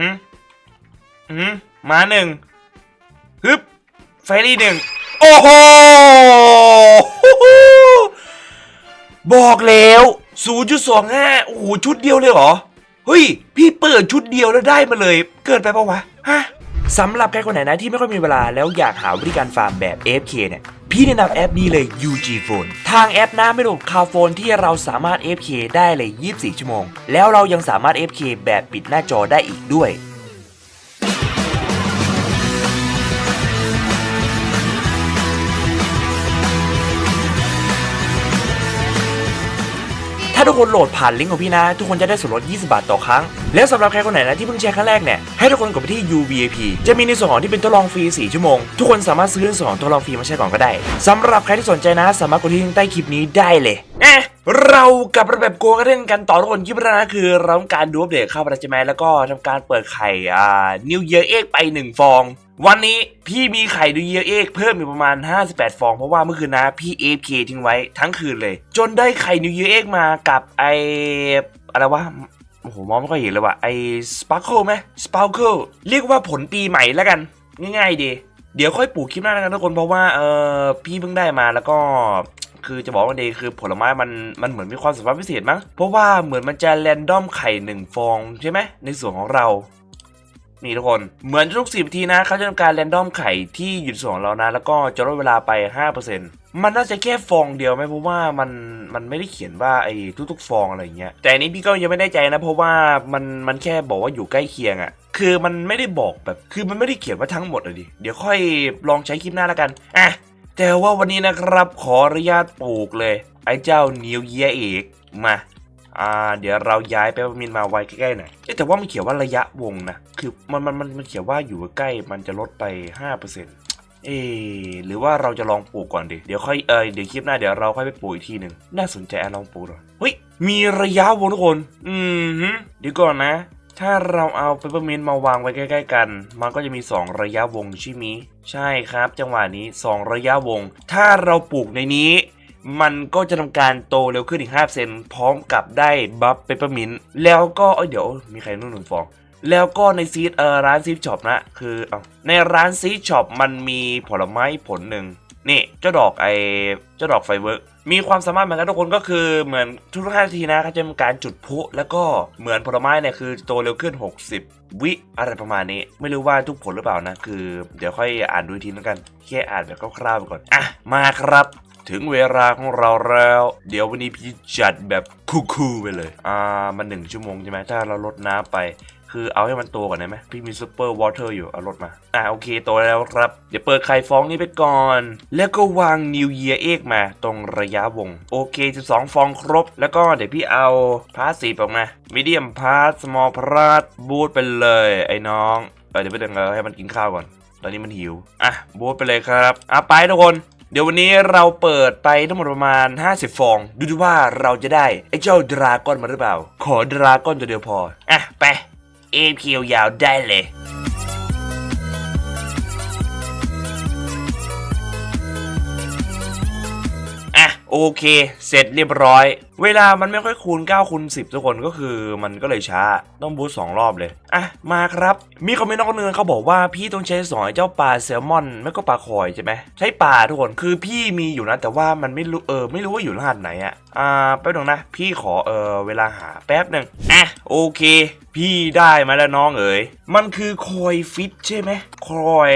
ฮึอือฮึมาหนึ่งฮึบไฟรี่หนึ่งโอ้โหบอกแล้ว0.25 โอ้โห ชุดเดียวเลยเหรอ เฮ้ย พี่เปิดชุดเดียวแล้วได้มาเลย เกินไปปะวะ ฮะสำหรับใครคนไหนนะที่ไม่ค่อยมีเวลาแล้วอยากหาวิธีการฟาร์มแบบ AFK เนี่ย พี่แนะนำแอปนี้เลย UG Phone ทางแอปนะไม่หนุกคาโฟนที่เราสามารถ F K ได้เลย 24 ชั่วโมง แล้วเรายังสามารถ F K แบบปิดหน้าจอได้อีกด้วย ถ้าทุกคนโหลดผ่านลิงก์ของพี่นะ ทุกคนจะได้ส่วนลด 20 บาทต่อครั้ง แล้วสำหรับใครคนไหนนะที่เพิ่งแชร์ครั้งแรกเนี่ย ให้ทุกคนกดไปที่ UVIP จะมีในส่วนของที่เป็นทดลองฟรี 4 ชั่วโมง ทุกคนสามารถซื้อในส่วนของทดลองฟรีมาใช้ก่อนก็ได้สำหรับใครที่สนใจนะ สามารถกดที่ลิงก์ใต้คลิปนี้ได้เลยเอ๊ะ เรากลับระแบบโกงกันเล่นกันต่อทุกคนคลิปแรกนะคือเราต้องการดูอัปเดตเข้าประจำแมแล้วก็ทำการเปิดไข่อ่า New Year Egg ไป 1 ฟอง วันนี้พี่มีไข่ดูเยอร์เอกเพิ่มอีกประมาณ 58 ฟองเพราะว่าเมื่อคืนนะพี่เอฟเคทิ้งไว้ทั้งคืนเลย จนได้ไข่นิวเยอร์เอกมากับไออะไรวะโอ้โหมองไม่ค่อยเห็นเลยว่ะไอสปาร์เคิลไหมสปาร์เคิลเรียกว่าผลปีใหม่แล้วกัน ง่ายๆดีเดี๋ยวค่อยปลูกคลิปหน้าแล้วกันทุกคนเพราะว่าเออพี่เพิ่งได้มาแล้วก็ คือจะบอกว่าเดย์คือผลไม้มันมันเหมือนมีความสามารถพิเศษมั้งเพราะว่าเหมือนมันจะแรนดอมไข่หนึ่งฟองใช่ไหมในส่วนของเรานี่ทุกคนเหมือนทุกสิบทีนะเขาจะทำการแรนดอมไข่ที่อยู่ในส่วนของเรานะ แล้วก็จะลดเวลาไป 5%มันน่าจะแค่ฟองเดียวไหมเพราะว่ามันมันไม่ได้เขียนว่าไอ้ทุกๆ ฟองอะไรเงี้ยแต่อันนี้พี่ก็ยังไม่ได้ใจนะ เพราะว่ามันมันแค่บอกว่าอยู่ใกล้เคียงอะ่ะคือมันไม่ได้บอกแบบ คือมันไม่ได้เขียนว่าทั้งหมดเลยดิเดี๋ยวค่อยลองใช้คลิปหน้าแล้วกันอะ แต่ว่าวันนี้นะครับขออนุญาตปลูกเลย ไอ้เจ้านิวเยียเอกมาอ่าเดี๋ยวเราย้ายไปมินมาไว้ใกล้ๆหน่อยแต่ว่ามันเขียนว่าระยะวงนะคือมันมันมันมันเขียนว่าอยู่ใกล้มันจะลดไป 5%เอ๊ะหรือว่าเราจะลองปลูกก่อนดิ เดี๋ยวค่อยเออเดี๋ยวคลิปหน้าเดี๋ยวเราค่อยไปปลูกอีกทีหนึ่งน่าสนใจอลองปลูกหน่อยเฮ้ยมีระยะวงทุกคน อืมฮึเดี๋ยวก่อนนะ ถ้าเราเอาเปเปอร์มินต์มาวางไว้ใกล้ ๆ กัน มันก็จะมี 2 ระยะวงใช่ไหมใช่ครับ จังหวะนี้ 2 ระยะวง ถ้าเราปลูกในนี้ มันก็จะทำการโตเร็วขึ้นอีก5เซนพร้อมกับได้บัฟเปเปอร์มินต์แล้วก็เอ้ยเดี๋ยวมีใครนู่นหนึ่งฟองแล้วก็ในซีดเออร้านซีดช็อปนะคือเอาในร้านซีดช็อปมันมีผลไม้ผลหนึ่งนี่เจ้าดอกไอเจ้าดอกไฟเวิร์ก มีความสามารถเหมือนกันทุกคนก็คือเหมือนทุกๆห้านาทีนะเขาจะมีการจุดพลุแล้วก็เหมือนผลไม้เนี่ยคือโตเร็วขึ้น 60 วิอะไรประมาณนี้ ไม่รู้ว่าทุกผลหรือเปล่านะ คือ เดี๋ยวค่อยอ่านดูทีแล้วกันแค่อ่านแบบคร่าวๆไปก่อนอะมาครับถึงเวลาของเราแล้ว เดี๋ยววันนี้พี่จัดแบบคูลๆไปเลย อ่า มันหนึ่งชั่วโมงใช่ไหมถ้าเราลดน้ำไป คือเอาให้มันโตก่อนได้ไหมพี่มีซูเปอร์วอเตอร์อยู่เอาลดมา อ่าโอเคโตแล้วครับเดี๋ยวเปิดไข่ฟองนี้ไปก่อน แล้วก็วาง New Year Egg มาตรงระยะวง โอเค 12 ฟองครบ แล้วก็เดี๋ยวพี่เอาพาสสีออกมามีเดียมพาสสมอลพาร์สบูทไปเลยไอ้น้องเออเดี๋ยวไปเดี๋ยวให้มันกินข้าวก่อน ตอนนี้มันหิว อะบูทไปเลยครับอะไปทุกคนเดี๋ยววันนี้เราเปิดไปทั้งหมดประมาณ 50 ฟอง ดูดูว่าเราจะได้ไอ้เจ้าดราก้อนมาหรือเปล่า ขอดราก้อนตัวเดียวพอ อะ ไป เอพยาวได้เลยอะโอเค เสร็จเรียบร้อย เวลามันไม่ค่อยคูณ9คูณ10 ทุกคนก็คือมันก็เลยช้า ต้องบูสต์สองรอบเลย อะ มาครับ มีคอมเมนต์นอกเนือนเขาบอกว่าพี่ต้องใช้สอยเจ้าปลาแซลมอนไม่ก็ปลาคอยใช่ไหมใช้ปลาทุกคนคือพี่มีอยู่นะ แต่ว่ามันไม่รู้เออไม่รู้ว่าอยู่รหัสไหนอะอ่าแป๊บนึงนะ พี่ขอเออเวลาหาแป๊บหนึ่งอะโอเค พี่ได้มาแล้วน้องเอ๋ยมันคือคอยฟิตใช่ไหมคอย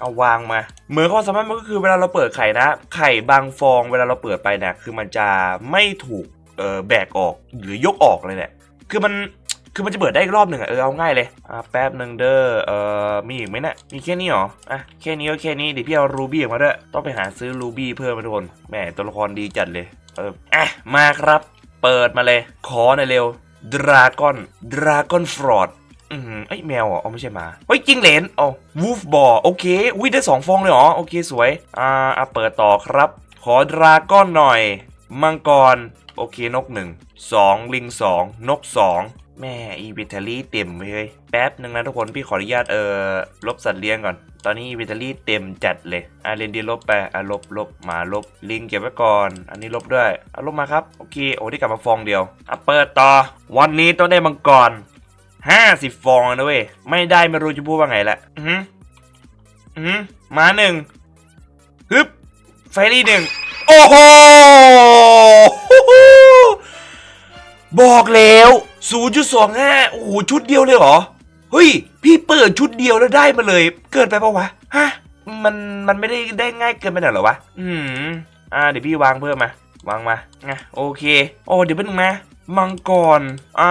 เอาวางมา เหมือนความสามารถมันก็คือเวลาเราเปิดไข่นะ ไข่บางฟองเวลาเราเปิดไปเนี่ยคือมันจะไม่ถูก แบกออกหรือยกออกเลยเนี่ยคือมันคือมันจะเปิดได้อีกรอบหนึ่งอะเออเอาง่ายเลยอะแป๊บหนึ่งเด้อเออมีอีกไหมเนะี่ยมีแค่นี้เหรออะแค่นี้ก็แค่นี้เดี๋ยวพี่เอารูบี้ออกมาด้วยต้องไปหาซื้อรูบี้เพิ่มมาทุกคนแหมตัวละครดีจัดเลยเอออะมาครับ เปิดมาเลย ขอหน่อยเร็วดราก้อนดราก้อนฟรอดอืมเอ้แมวเหรออ๋อไม่ใช่หมาเฮ้ยจิงเหลนอ๋อวูฟบอโอเคอุ้ยได้สองฟองเลยเหรอโอเคสวยอ่าอะเปิดต่อครับ ขอดราก้อนหน่อย มังกร โอเคนกหนึ่งสองลิงสองนกสองแม่อีวิทารี่เต็มเลยแป๊บหนึ่งนะทุกคนพี่ขออนุญาตเอ่อลบสัตว์เลี้ยงก่อน ตอนนี้อีวิทารี่เต็มจัดเลยอะเรนเดียร์ลบไปอะลบลบหมาลบลิงเก็บไว้ก่อน อันนี้ลบด้วยอะลบมาครับโอเคโอ้ได้กลับมาฟองเดียวอะเปิดต่อ วันนี้ต้องได้มังกรห้าสิบฟองนะเว้ยไม่ได้ไม่รู้จะพูดว่าไงละอือออือหือมาหนึ่งฮึบไฟรี่หนึ่ง โอ้โห บอกแล้ว 0.25 โอ้โห ชุดเดียวเลยเหรอ เฮ้ย พี่เปิดชุดเดียวแล้วได้มาเลย เกินไปปะวะ ฮะ มัน มันไม่ได้ได้ง่ายเกินไปหน่อยเหรอวะ อืม อ่า เดี๋ยวพี่วางเพิ่มมา วางมาไงโอเค โอ้ เดี๋ยวเป็นงมา มังกร อ่า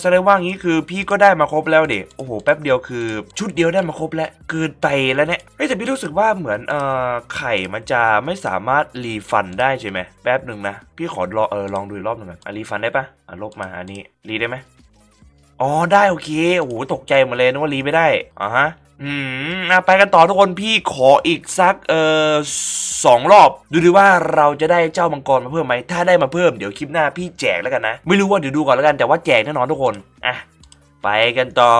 แสดงว่างี้คือพี่ก็ได้มาครบแล้วเด็กโอ้โห แป๊บเดียวคือ ชุดเดียวได้มาครบแล้วเกินไปแล้วเนี่ยเฮ้ยแต่พี่รู้สึกว่าเหมือนเอ่อไข่มันจะไม่สามารถรีฟันได้ใช่ไหมแป๊บหนึ่งนะ พี่ขอลองเออลองดูอีกรอบหนึ่งก่อนอะรีฟันได้ปะอะลบมาอันนี้รีได้ไหมอ๋อได้โอเคโอ้โหตกใจหมดเลยนึกว่ารีไม่ได้อ่าฮะ อืมอะไปกันต่อทุกคนพี่ขออีกสักเอ่อสองรอบ ดูดิว่าเราจะได้เจ้ามังกรมาเพิ่มไหมถ้าได้มาเพิ่มเดี๋ยวคลิปหน้าพี่แจกแล้วกันนะ ไม่รู้ว่าเดี๋ยวดูก่อนแล้วกันแต่ว่าแจกแน่นอนทุกคนอะไปกันต่อ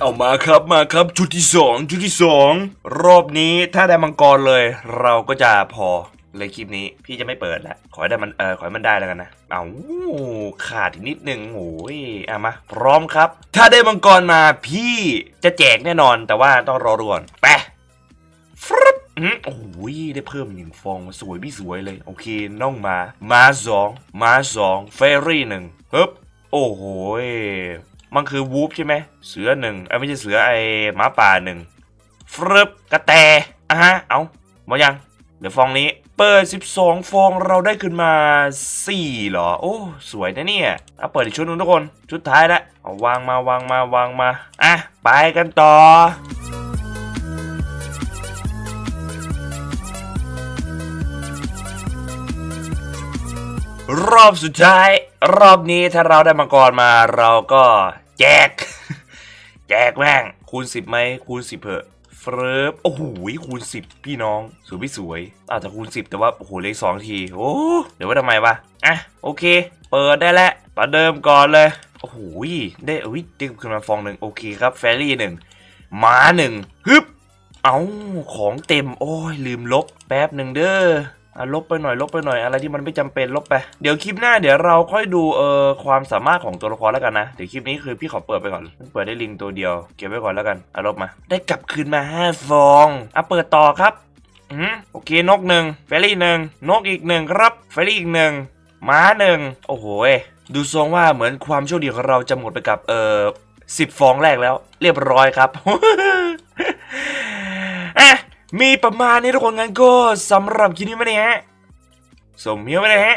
เอามาครับมาครับชุดที่สองชุดที่สองรอบนี้ถ้าได้มังกรเลย เราก็จะพอ เลยคลิปนี้พี่จะไม่เปิดแล้วขอให้ได้มันเออขอให้มันได้แล้วกันนะ เอาขาดอีกนิดนึงโอ้ยเอามา พร้อมครับ ถ้าได้มังกรมาพี่จะแจกแน่นอนแต่ว่าต้องรอดูก่อนไปฟรึบอืมโอ้ยได้เพิ่มหนึ่งฟองสวยพี่สวยเลย โอเคน้องมา มาสองมาสองเฟรี่หนึ่งฮึบโอ้โหยมันคือวูฟใช่ไหมเสือหนึ่งไอ้ไม่ใช่เสือไอ้หมาป่าหนึ่งฟรึบกระแตอะฮะเอามดยัง เดี๋ยวฟองนี้เปิด 12 ฟองเราได้ขึ้นมา 4 เหรอ โอ้ สวยนะเนี่ยเอาเปิดอีกชุดนึงทุกคน ชุดท้ายละเอาวางมาวางมาวางมา อะ ไปกันต่อรอบสุดท้าย รอบนี้ถ้าเราได้มังกรมาเราก็แจก แจกแม่งคูณ10ไหมคูณ10เพอะ เฟิร์บโอ้โหคูณ10พี่น้องสวยพี่สวย อาจจะคูณ10แต่ว่าโอ้โหเลข2ทีโอ้เดี๋ยวว่าทำไมวะอะโอเค เปิดได้แล้วประเดิมก่อนเลยโอ้โหได้อุ้ยได้ขึ้นมาฟองหนึ่งโอเคครับแฟรี่หนึ่งม้าหนึ่งฮึบเอาของเต็มโอ้ยลืมลบแป๊บหนึ่งเด้อ ลบไปหน่อยลบไปหน่อยอะไรที่มันไม่จำเป็นลบไป เดี๋ยวคลิปหน้าเดี๋ยวเราค่อยดูเอ่อความสามารถของตัวละครแล้วกันนะ เดี๋ยวคลิปนี้คือพี่ขอเปิดไปก่อน เปิดได้ลิงตัวเดียวเก็บไว้ก่อนแล้วกันอะลบมา ได้กลับคืนมา5ฟองอะเปิดต่อครับอืมโอเคนกหนึ่งเฟรี่หนึ่งนกอีกหนึ่งครับเฟรี่อีกหนึ่งม้าหนึ่งโอ้โหดูทรงว่าเหมือนความโชคดีของเราจะหมดไปกับเอ่อสิบฟองแรกแล้ว เรียบร้อยครับ มีประมาณนี้ทุกคนงั้นก็สำหรับคลิปนี้ไม่ได้ฮะสมเพียวไม่ได้ฮะ